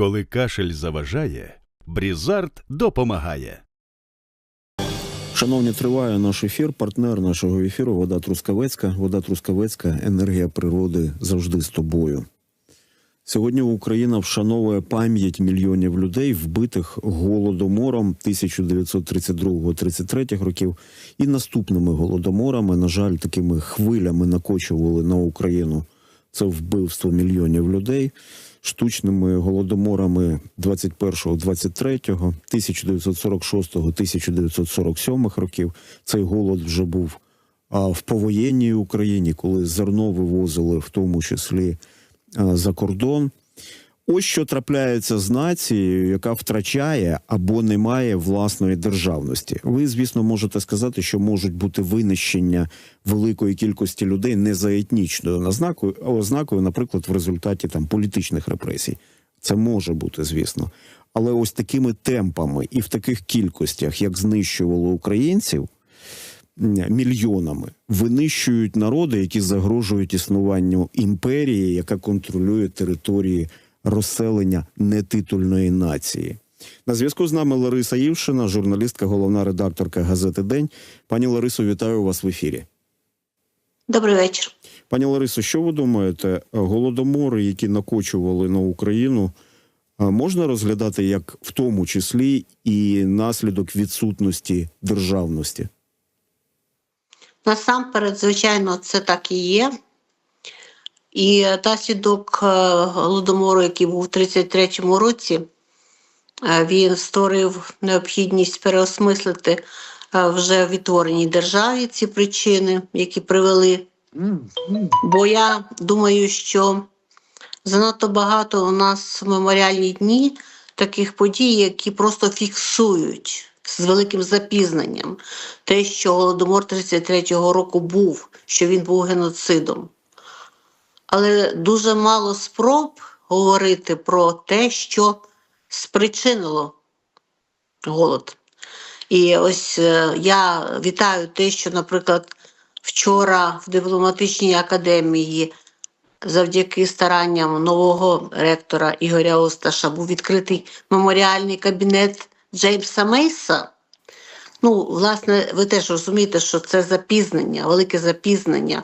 Коли кашель заважає, Брізард допомагає. Шановні, триває наш ефір. Партнер нашого ефіру Вода Трускавецька. Вода Трускавецька, енергія природи завжди з тобою. Сьогодні Україна вшановує пам'ять мільйонів людей, вбитих голодомором 1932-33 років і наступними голодоморами. На жаль, такими хвилями накочували на Україну це вбивство мільйонів людей. Штучними голодоморами 21-23, 1946-1947 років. Цей голод вже був а, в повоєнній Україні, коли зерно вивозили, в тому числі за кордон. Ось що трапляється з нацією, яка втрачає або не має власної державності. Ви, звісно, можете сказати, що можуть бути винищення великої кількості людей не за етнічною ознакою, ознакою, наприклад, в результаті там політичних репресій. Це може бути, звісно. Але ось такими темпами і в таких кількостях, як знищували українців мільйонами, винищують народи, які загрожують існуванню імперії, яка контролює території розселення нетитульної нації. На зв'язку з нами Лариса Івшина, журналістка, головна редакторка газети День. Пані Ларисо, вітаю вас в ефірі. Добрий вечір. Пані Ларисо, що ви думаєте, голодомори, які накочували на Україну, можна розглядати як в тому числі і наслідок відсутності державності? Насамперед, звичайно, це так і є. І наслідок голодомору, який був у 33-му році, він створив необхідність переосмислити вже в відтвореній державі ці причини, які привели. Бо я думаю, що занадто багато у нас в меморіальні дні таких подій, які просто фіксують з великим запізненням те, що голодомор 33-го року був, що він був геноцидом. Але дуже мало спроб говорити про те, що спричинило голод. І ось е, я вітаю те, що, наприклад, вчора в дипломатичній академії завдяки старанням нового ректора Ігоря Осташа був відкритий меморіальний кабінет Джеймса Мейса. Ну, власне, ви теж розумієте, що це запізнення, велике запізнення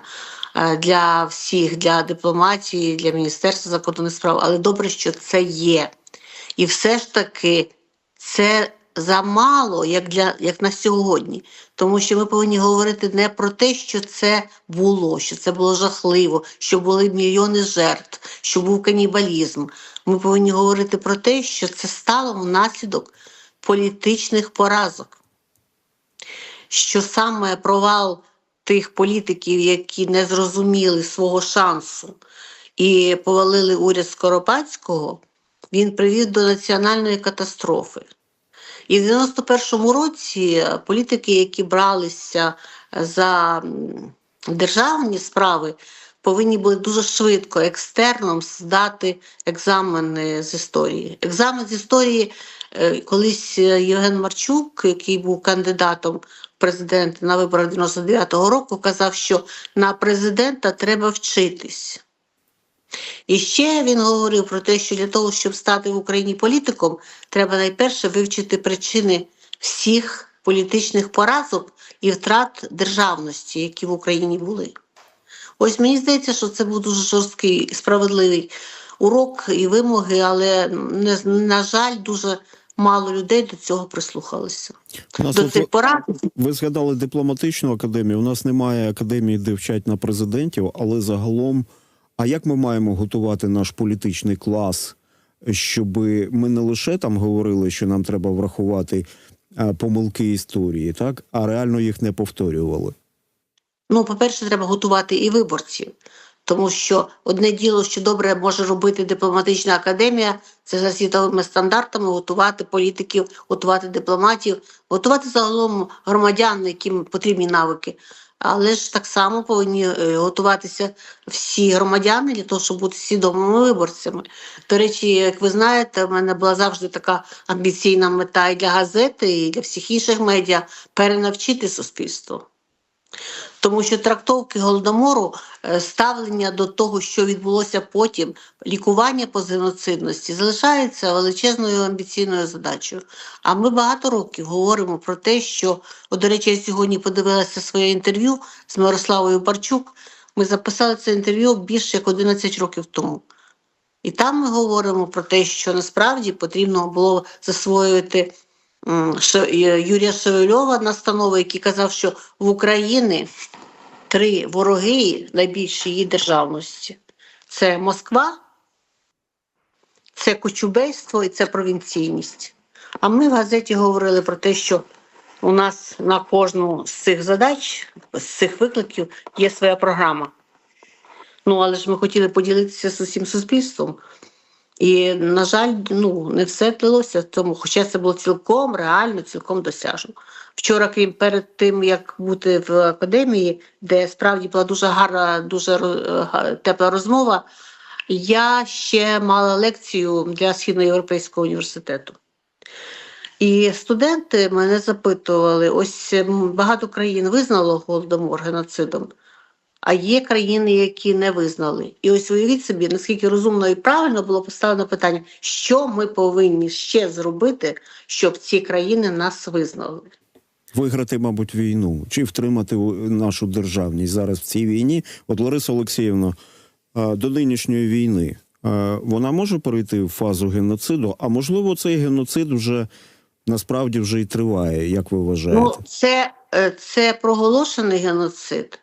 для всіх, для дипломатії, для Міністерства закордонних справ, але добре, що це є. І все ж таки це замало, як для як на сьогодні. Тому що ми повинні говорити не про те, що це було, що це було жахливо, що були мільйони жертв, що був канібалізм. Ми повинні говорити про те, що це стало внаслідок політичних поразок. Що саме провал тих політиків, які не зрозуміли свого шансу і повалили уряд Скоропадського, він привів до національної катастрофи. І в 91-му році політики, які бралися за державні справи, повинні були дуже швидко екстерном здати екзамени з історії. Екзамен з історії колись Євген Марчук, який був кандидатом в президенти на виборах 99-го року, казав, що на президента треба вчитись. І ще він говорив про те, що для того, щоб стати в Україні політиком, треба найперше вивчити причини всіх політичних поразок і втрат державності, які в Україні були. Ось мені здається, що це був дуже жорсткий справедливий урок і вимоги, але не на жаль, дуже мало людей до цього прислухалися. До цих порад. Ви згадали дипломатичну академію. У нас немає академії, де вчать на президентів, але загалом. А як ми маємо готувати наш політичний клас, щоб ми не лише там говорили, що нам треба врахувати помилки історії, так а реально їх не повторювали? Ну, по-перше, треба готувати і виборців, тому що одне діло, що добре може робити дипломатична академія, це за світовими стандартами готувати політиків, готувати дипломатів, готувати загалом громадян, яким потрібні навики. Але ж так само повинні е, готуватися всі громадяни для того, щоб бути свідомими виборцями. До речі, як ви знаєте, в мене була завжди така амбіційна мета і для газети, і для всіх інших медіа перенавчити суспільство. Тому що трактовки голодомору, е, ставлення до того, що відбулося потім, лікування позиноцидності залишається величезною амбіційною задачею. А ми багато років говоримо про те, що, от, до речі, я сьогодні подивилася своє інтерв'ю з Мирославою Барчук. Ми записали це інтерв'ю більше як 11 років тому. І там ми говоримо про те, що насправді потрібно було засвоювати Юрія Шевельова настанови, який казав, що в Україні три вороги найбільші її державності: це Москва, це кочубейство і це провінційність. А ми в газеті говорили про те, що у нас на кожну з цих задач, з цих викликів є своя програма. Ну, але ж ми хотіли поділитися з усім суспільством. І, на жаль, ну, не все вдалося в тому, хоча це було цілком реально, цілком досяжно. Вчора, крім перед тим, як бути в академії, де справді була дуже гарна, дуже тепла розмова, я ще мала лекцію для Східноєвропейського університету. І студенти мене запитували: ось багато країн визнало голодомор геноцидом, а є країни, які не визнали. І ось уявіть собі, наскільки розумно і правильно було поставлено питання, що ми повинні ще зробити, щоб ці країни нас визнали. Виграти, мабуть, війну чи втримати нашу державність зараз в цій війні. От Лариса Олексіївна, до нинішньої війни вона може перейти в фазу геноциду, а можливо, цей геноцид вже насправді вже і триває, як ви вважаєте? Ну, це, е, це проголошений геноцид,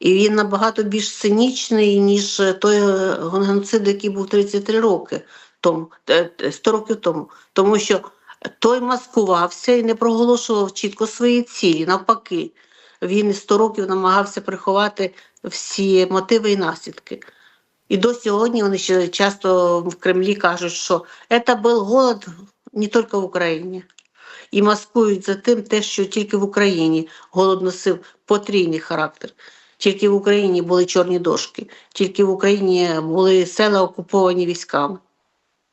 і він набагато більш цинічний, ніж той е, геноцид, який був 33 роки тому, е, е, 100 років тому. Тому що той маскувався і не проголошував чітко свої цілі. Навпаки, він і 100 років намагався приховати всі мотиви і наслідки. І до сьогодні вони ще часто в Кремлі кажуть, що це був голод не тільки в Україні. І маскують за тим те, що тільки в Україні голод носив потрійний характер. Тільки в Україні були чорні дошки, тільки в Україні були села окуповані військами.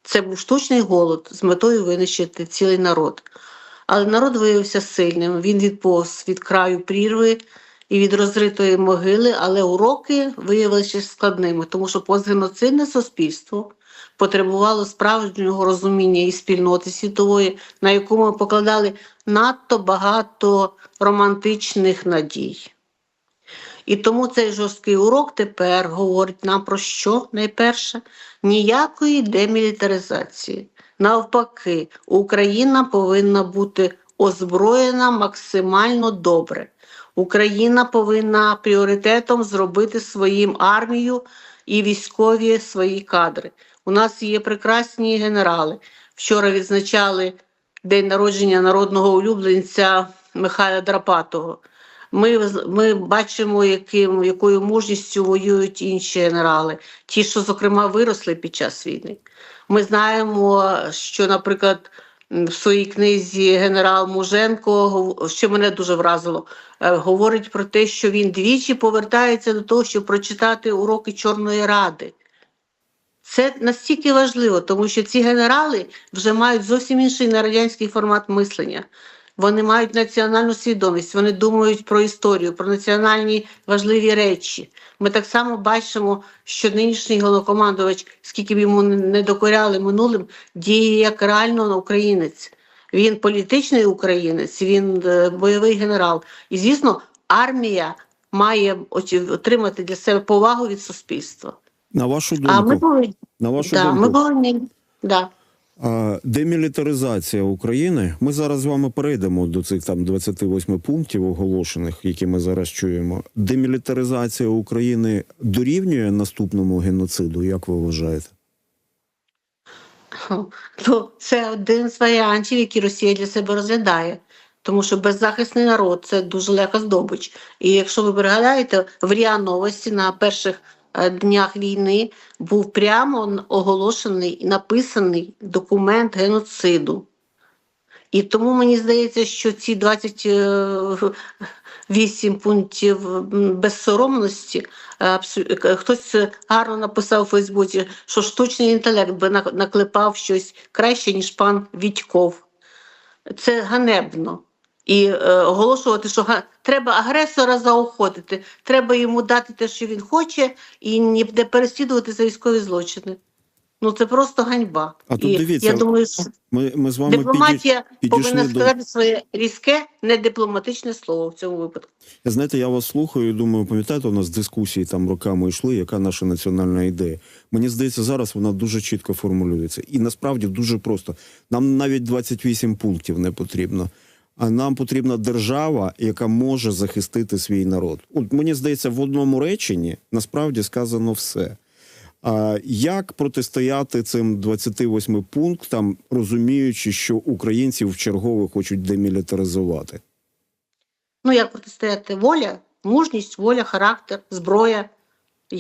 Це був штучний голод з метою винищити цілий народ. Але народ виявився сильним. Він відповз від краю прірви і від розритої могили, але уроки виявилися складними, тому що постгеноцидне суспільство потребувало справжнього розуміння і спільноти світової, на яку ми покладали надто багато романтичних надій. І тому цей жорсткий урок тепер говорить нам про що найперше? Ніякої демілітаризації. Навпаки, Україна повинна бути озброєна максимально добре. Україна повинна пріоритетом зробити своїм армію і військові свої кадри. У нас є прекрасні генерали. Вчора відзначали день народження народного улюбленця Михайла Драпатого. Ми, ми бачимо, яким, якою мужністю воюють інші генерали, ті, що, зокрема, виросли під час війни. Ми знаємо, що, наприклад, в своїй книзі генерал Муженко, що мене дуже вразило, е, говорить про те, що він двічі повертається до того, щоб прочитати уроки Чорної Ради. Це настільки важливо, тому що ці генерали вже мають зовсім інший нерадянський формат мислення. Вони мають національну свідомість, вони думають про історію, про національні важливі речі. Ми так само бачимо, що нинішній головнокомандувач, скільки б йому не докоряли минулим, діє як реально українець. Він політичний українець, він е, бойовий генерал. І, звісно, армія має отримати для себе повагу від суспільства. На вашу А ми повинні, на вашу да, думку, ми повинні да. Демілітаризація України. Ми зараз з вами перейдемо до цих там 28 пунктів оголошених, які ми зараз чуємо. Демілітаризація України дорівнює наступному геноциду, як ви вважаєте? Ну, це один з варіантів, які Росія для себе розглядає. Тому що беззахисний народ це дуже легка здобич. І якщо ви пригадаєте, в РІА Новості на перших днях війни був прямо оголошений і написаний документ геноциду. І тому мені здається, що ці 28 пунктів безсоромності, е, е, хтось гарно написав у Фейсбуці, що штучний інтелект би наклепав щось краще, ніж пан Вітьков. Це ганебно. І е, оголошувати, що га- треба агресора заохотити, треба йому дати те, що він хоче, і не переслідувати за військові злочини. Ну це просто ганьба. А тут і дивіться, я думаю, що Ми, ми з вами дипломатія повинна до- сказати своє різке, не дипломатичне слово в цьому випадку. Знаєте, я вас слухаю і думаю, пам'ятаєте, у нас дискусії там роками йшли, яка наша національна ідея. Мені здається, зараз вона дуже чітко формулюється. І насправді дуже просто. Нам навіть 28 пунктів не потрібно. А нам потрібна держава, яка може захистити свій народ. От мені здається, в одному реченні насправді сказано все. А як протистояти цим 28 пунктам, розуміючи, що українців в чергове хочуть демілітаризувати? Ну, як протистояти воля, мужність, воля, характер, зброя,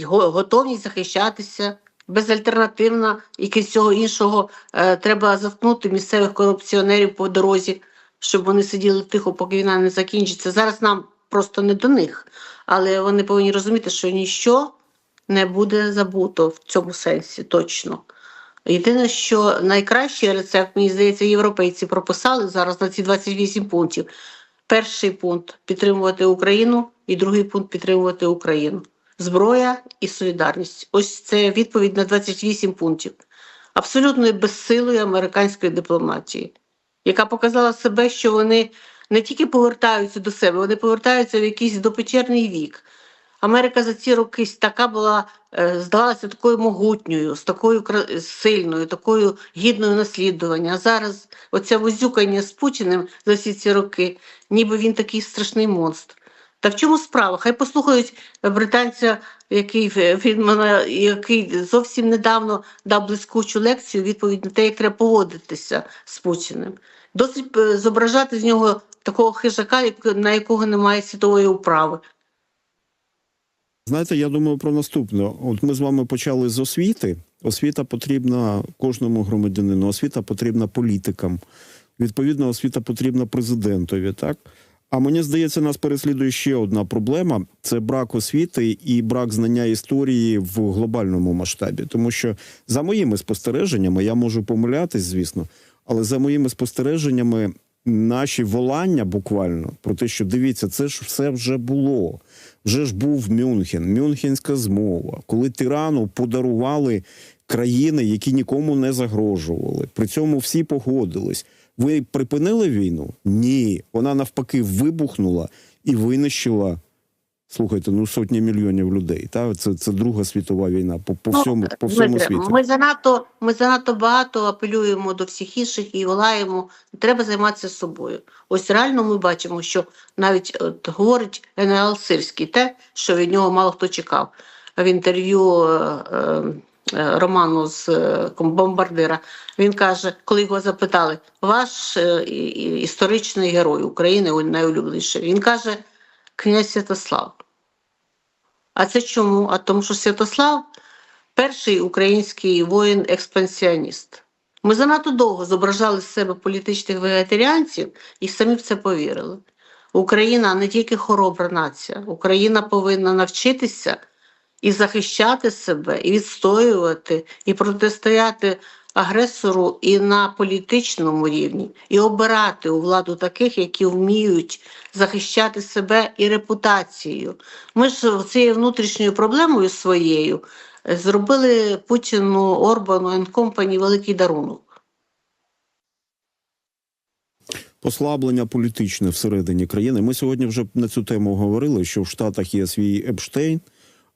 готовність захищатися, безальтернативна, і крім всього іншого, е, треба заткнути місцевих корупціонерів по дорозі, щоб вони сиділи тихо, поки війна не закінчиться. Зараз нам просто не до них, але вони повинні розуміти, що ніщо не буде забуто в цьому сенсі точно. Єдине, що найкращий рецепт, мені здається, європейці прописали зараз на ці 28 пунктів. Перший пункт підтримувати Україну, і другий пункт підтримувати Україну. Зброя і солідарність. Ось це відповідь на 28 пунктів. Абсолютною безсилою американської дипломатії, яка показала себе, що вони не тільки повертаються до себе, вони повертаються в якийсь допечерний вік. Америка за ці роки така була, е, здавалася такою могутньою, з такою сильною, такою гідною наслідування. А зараз оце возюкання з Путіним за всі ці роки, ніби він такий страшний монстр. Та в чому справа? Хай послухають британця, який він який зовсім недавно дав блискучу лекцію, відповідь на те, як треба поводитися з Путіним. Досить е, зображати з нього такого хижака, на якого немає світової управи. Знаєте, я думаю про наступне. От ми з вами почали з освіти. Освіта потрібна кожному громадянину, освіта потрібна політикам. Відповідно, освіта потрібна президентові, так? А мені здається, нас переслідує ще одна проблема: це брак освіти і брак знання історії в глобальному масштабі. Тому що за моїми спостереженнями, я можу помилятись, звісно, але за моїми спостереженнями, наші волання буквально про те, що дивіться, це ж все вже було. Вже ж був Мюнхен, Мюнхенська змова, коли тирану подарували країни, які нікому не загрожували. При цьому всі погодились. Ви припинили війну? Ні. Вона навпаки вибухнула і винищила. Слухайте, ну сотні мільйонів людей. Та це, це Друга світова війна по, по Ну, всьому, по всьому світу. Ми занадто, ми занадто багато апелюємо до всіх інших і волаємо. Треба займатися собою. Ось реально ми бачимо, що навіть от, говорить генерал Сирський, те, що від нього мало хто чекав. В інтерв'ю е, е, Роману з е, бомбардира. Він каже, коли його запитали, ваш е, історичний герой України найулюбленіший. Він каже, князь Святослав. А це чому? А тому, що Святослав перший український воїн-експансіоніст. Ми занадто довго зображали з себе політичних вегетаріанців і самі в це повірили. Україна не тільки хоробра нація, Україна повинна навчитися і захищати себе, і відстоювати, і протистояти агресору і на політичному рівні, і обирати у владу таких, які вміють захищати себе і репутацію. Ми ж цією внутрішньою проблемою своєю е, зробили Путіну, Орбану and Company великий дарунок. Послаблення політичне всередині країни. Ми сьогодні вже на цю тему говорили, що в Штатах є свій Епштейн,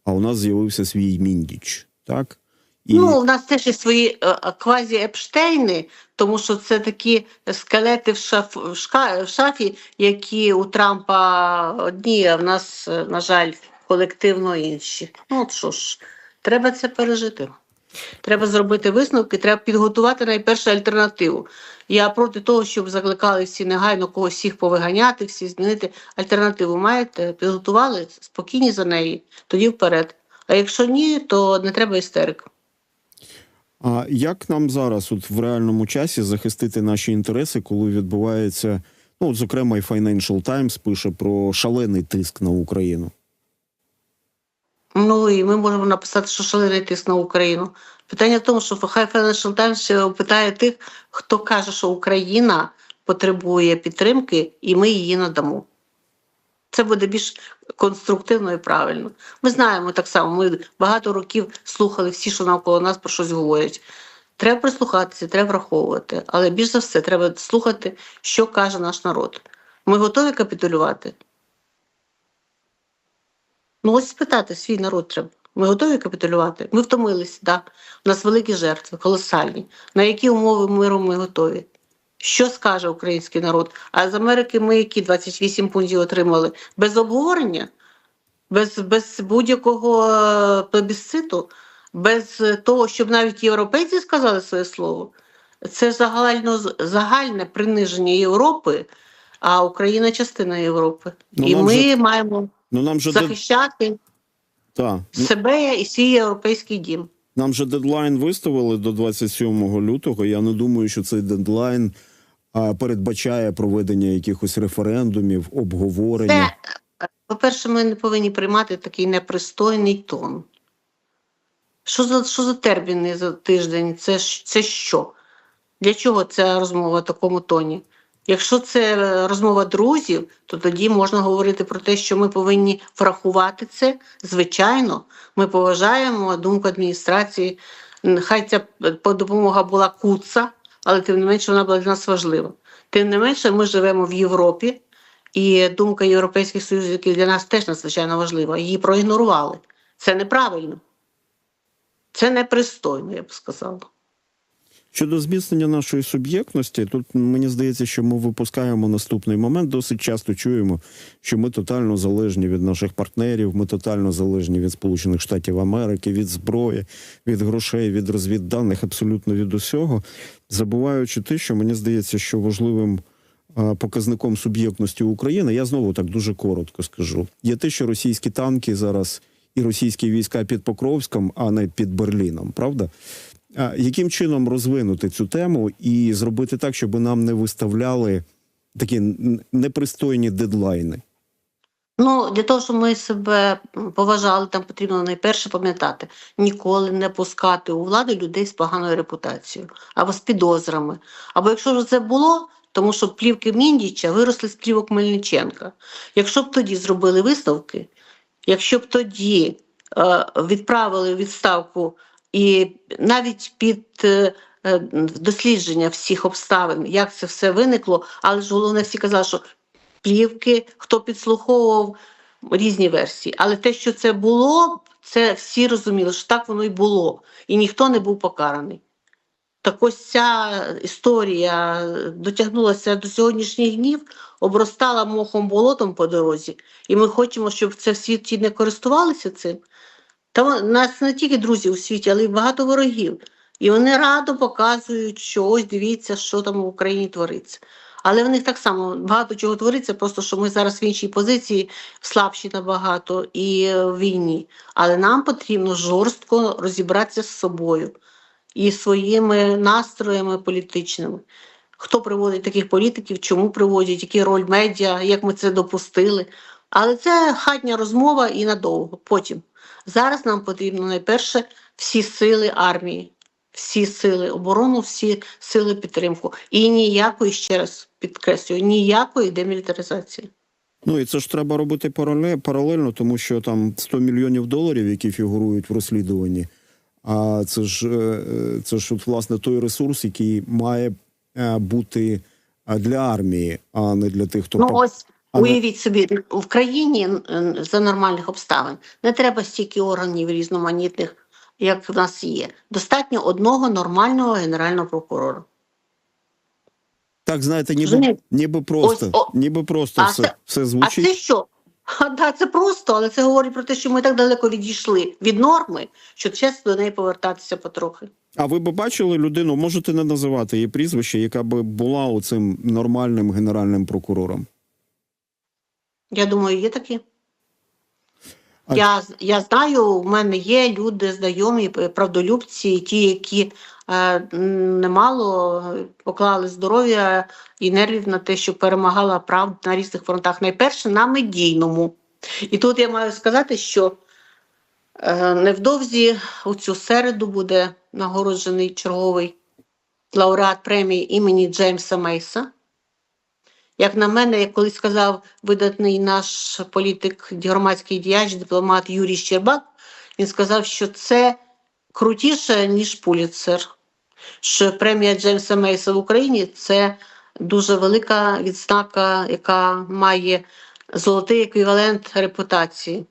а у нас з'явився свій Міндіч. Так? І... Ну, у нас теж є свої е, е, квазі-епштейни, тому що це такі скелети в, шаф, в, шка, в шафі, які у Трампа одні, а в нас, е, на жаль, колективно інші. Ну, от що ж, треба це пережити. Треба зробити висновки, треба підготувати найперше альтернативу. Я проти того, щоб закликали всі негайно когось всіх повиганяти, всі змінити. Альтернативу маєте, підготували, спокійні за неї, тоді вперед. А якщо ні, то не треба істерик. А як нам зараз, от в реальному часі, захистити наші інтереси, коли відбувається, ну, от, зокрема, і Financial Times пише про шалений тиск на Україну? Ну і ми можемо написати, що шалений тиск на Україну. Питання в тому, що хай Financial Times питає тих, хто каже, що Україна потребує підтримки, і ми її надамо. Це буде більш конструктивно і правильно. Ми знаємо так само. Ми багато років слухали всі, що навколо нас про щось говорять. Треба прислухатися, треба враховувати. Але більш за все, треба слухати, що каже наш народ. Ми готові капітулювати? Ну, ось спитати свій народ треба. Ми готові капітулювати? Ми втомились, так. У нас великі жертви, колосальні. На які умови миру ми готові? Що скаже український народ? А з Америки ми які 28 пунктів отримали? Без обговорення, без, без будь-якого е, плебісциту, без того, щоб навіть європейці сказали своє слово. Це загально, загальне приниження Європи, а Україна частина Європи. Ну, і ми же- маємо Ну нам же дед... захищати та, ну, себе і свій європейський дім. нам же дедлайн виставили до 27 лютого. Я не думаю, що цей дедлайн передбачає проведення якихось референдумів, обговорення. Це, по-перше, ми не повинні приймати такий непристойний тон. Що за, що за терміни за тиждень? Це, це що? Для чого ця розмова в такому тоні? Якщо це розмова друзів, то тоді можна говорити про те, що ми повинні врахувати це. Звичайно, ми поважаємо думку адміністрації. Хай ця е, допомога була куца, але тим не менше вона була для нас важлива. Тим не менше, ми живемо в Європі, і думка європейських союзників для нас теж надзвичайно важлива. Її проігнорували. Це неправильно. Це непристойно, я б сказала. Щодо зміцнення нашої суб'єктності, тут мені здається, що ми випускаємо наступний момент. Досить часто чуємо, що ми тотально залежні від наших партнерів, ми тотально залежні від Сполучених Штатів Америки, від зброї, від грошей, від розвідданих, абсолютно від усього, забуваючи те, що мені здається, що важливим показником суб'єктності України, я знову так дуже коротко скажу, є те, що російські танки зараз і російські війська під Покровськом, а не під Берліном, правда? Яким чином розвинути цю тему і зробити так, щоб нам не виставляли такі непристойні дедлайни? Ну, для того, щоб ми себе поважали, там потрібно найперше пам'ятати ніколи не пускати у владу людей з поганою репутацією або з підозрами. Або якщо вже це було, тому що плівки Міндіча виросли з плівок Мельниченка. Якщо б тоді зробили висновки, якщо б тоді е, відправили відставку і навіть під е, е, дослідження всіх обставин, як це все виникло, але ж головне всі казали, що плівки, хто підслуховував різні версії. Але те, що це було, це всі розуміли, що так воно й було, і ніхто не був покараний. Так ось ця історія дотягнулася до сьогоднішніх днів, обростала мохом болотом по дорозі, і ми хочемо, щоб це в світі не користувалися цим. Та нас не тільки друзі у світі, але й багато ворогів. І вони радо показують, що ось дивіться, що там в Україні твориться. Але в них так само багато чого твориться, просто що ми зараз в іншій позиції, слабші набагато і е, в війні. Але нам потрібно жорстко розібратися з собою і своїми настроями політичними. Хто приводить таких політиків, чому приводять, який роль медіа, як ми це допустили. Але це хатня розмова і надовго. Потім зараз нам потрібно найперше всі сили армії, всі сили оборону, всі сили підтримку. І ніякої, ще раз підкреслюю, ніякої демілітаризації. Ну і це ж треба робити парале- паралельно, тому що там 100 мільйонів доларів, які фігурують в розслідуванні. А це ж е, е, це ж от, власне той ресурс, який має е, бути для армії, а не для тих, хто Ну ось уявіть собі, в країні за нормальних обставин не треба стільки органів різноманітних, як в нас є. Достатньо одного нормального генерального прокурора. так знаєте, ніби ніби просто, Ось, о, ніби просто а все, це- все А звучить. це що? А, да, це просто, але це говорить про те, що ми так далеко відійшли від норми, що чесно до неї повертатися потрохи. А ви б бачили людину, можете не називати її прізвище, яка би була оцим нормальним генеральним прокурором? Я думаю, є такі. А- Я, я знаю, в мене є люди знайомі, правдолюбці, ті, які е, немало поклали здоров'я і нервів на те, щоб перемагала правда на різних фронтах. Найперше на медійному. І тут я маю сказати, що е, невдовзі у цю середу буде нагороджений черговий лауреат премії імені Джеймса Мейса. Як на мене, як колись сказав видатний наш політик, громадський діяч, дипломат Юрій Щербак, він сказав, що це крутіше, ніж Пуліцер. Що премія Джеймса Мейса в Україні це дуже велика відзнака, яка має золотий еквівалент репутації.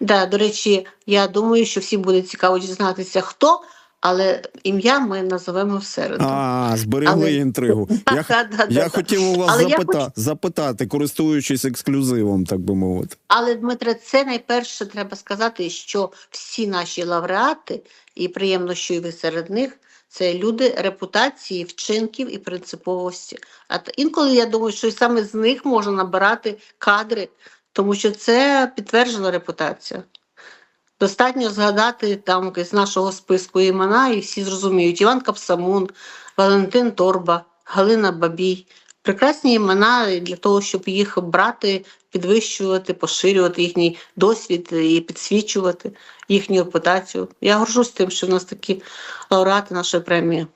Да, до речі, я думаю, що всім буде цікаво дізнатися, хто, але ім'я ми називемо всереду. А, зберегли Але- інтригу. Я, Да, да, я да. хотів у вас я запита, хочу- запитати, користуючись ексклюзивом, так би мовити. Але Дмитре, це найперше треба сказати, що всі наші лауреати, і приємно, що і ви серед них, це люди репутації, вчинків і принциповості. А інколи я думаю, що і саме з них можна набирати кадри, тому що це підтверджена репутація. Достатньо згадати там з нашого списку імена, і всі зрозуміють: Іван Капсамун, Валентин Торба, Галина Бабій. Прекрасні імена для того, щоб їх брати, підвищувати, поширювати їхній досвід і підсвічувати їхню репутацію. Я горжусь тим, що в нас такі лауреати нашої премії.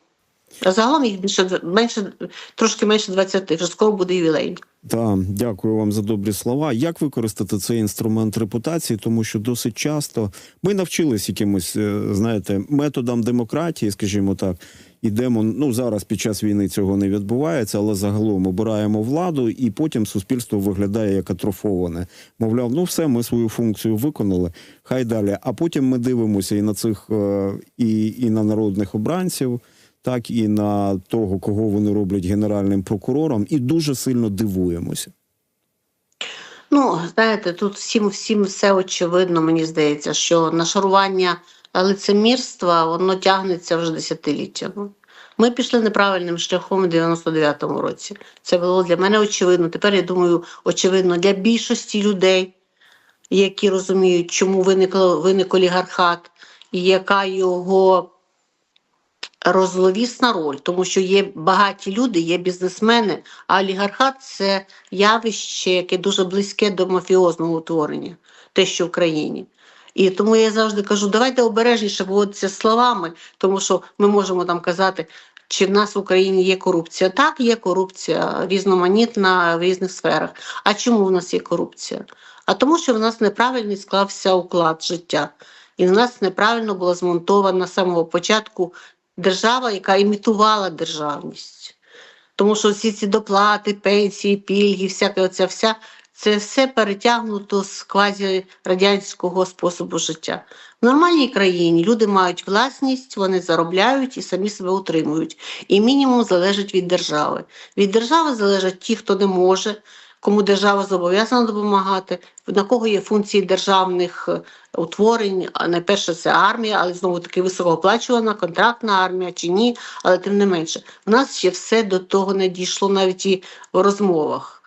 А загалом їх більше менше, трошки менше 20, вже скоро буде ювілей. Так, дякую вам за добрі слова. Як використати цей інструмент репутації? Тому що досить часто ми навчились якимось, е, знаєте, методам демократії, скажімо так. Ідемо, ну зараз під час війни цього не відбувається, але загалом обираємо владу, і потім суспільство виглядає як атрофоване. Мовляв, ну все, ми свою функцію виконали. Хай далі. А потім ми дивимося і на цих е, і, і на народних обранців, так і на того, кого вони роблять генеральним прокурором, і дуже сильно дивуємося. Ну, знаєте, тут всім всім все очевидно, мені здається, що нашарування лицемірства воно тягнеться вже десятиліттями. Ми пішли неправильним шляхом у 99-му році. Це було для мене очевидно. Тепер я думаю, очевидно для більшості людей, які розуміють, чому виникло виник олігархат, і яка його розловісна роль, тому що є багаті люди, є бізнесмени, а олігархат це явище, яке дуже близьке до мафіозного утворення, те, що в країні. І тому я завжди кажу, давайте обережніше поводитися словами, тому що ми можемо там казати, чи в нас в Україні є корупція. Так, є корупція різноманітна в різних сферах. А чому в нас є корупція? А тому, що в нас неправильний склався уклад життя, і в нас неправильно була змонтована з самого початку держава, яка імітувала державність. Тому що всі ці доплати, пенсії, пільги, всяке оця вся, це все перетягнуто з квазірадянського способу життя. В нормальній країні люди мають власність, вони заробляють і самі себе утримують. І мінімум залежить від держави. Від держави залежать ті, хто не може, кому держава зобов'язана допомагати, на кого є функції державних е, утворень. Найперше це армія, але знову таки високооплачувана, контрактна армія чи ні, але тим не менше, в нас ще все до того не дійшло навіть і в розмовах.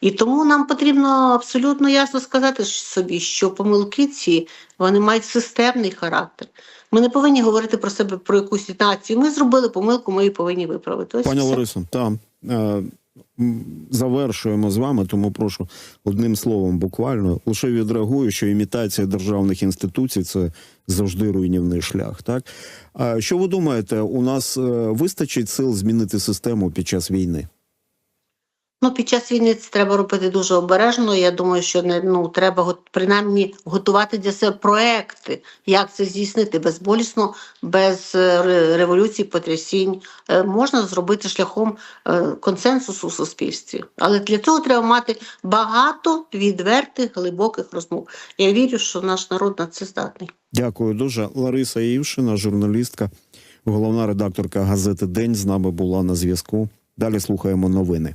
І тому нам потрібно абсолютно ясно сказати собі, що помилки ці вони мають системний характер. Ми не повинні говорити про себе про якусь націю. Ми зробили помилку, ми її повинні виправити. Ось Пані. Ларисо, там е, завершуємо з вами, тому прошу одним словом, буквально лише відреагую, що імітація державних інституцій це завжди руйнівний шлях. Так що ви думаєте, у нас е, вистачить сил змінити систему під час війни? Ну, під час війни це треба робити дуже обережно. Я думаю, що не ну треба принаймні готувати для себе проекти, як це здійснити безболісно, без е, революцій, потрясінь. Е, Можна зробити шляхом е, консенсусу в суспільстві. Але для цього треба мати багато відвертих, глибоких розмов. Я вірю, що наш народ на це здатний. Дякую дуже. Лариса Івшина, журналістка, головна редакторка газети День з нами була на зв'язку. Далі слухаємо новини.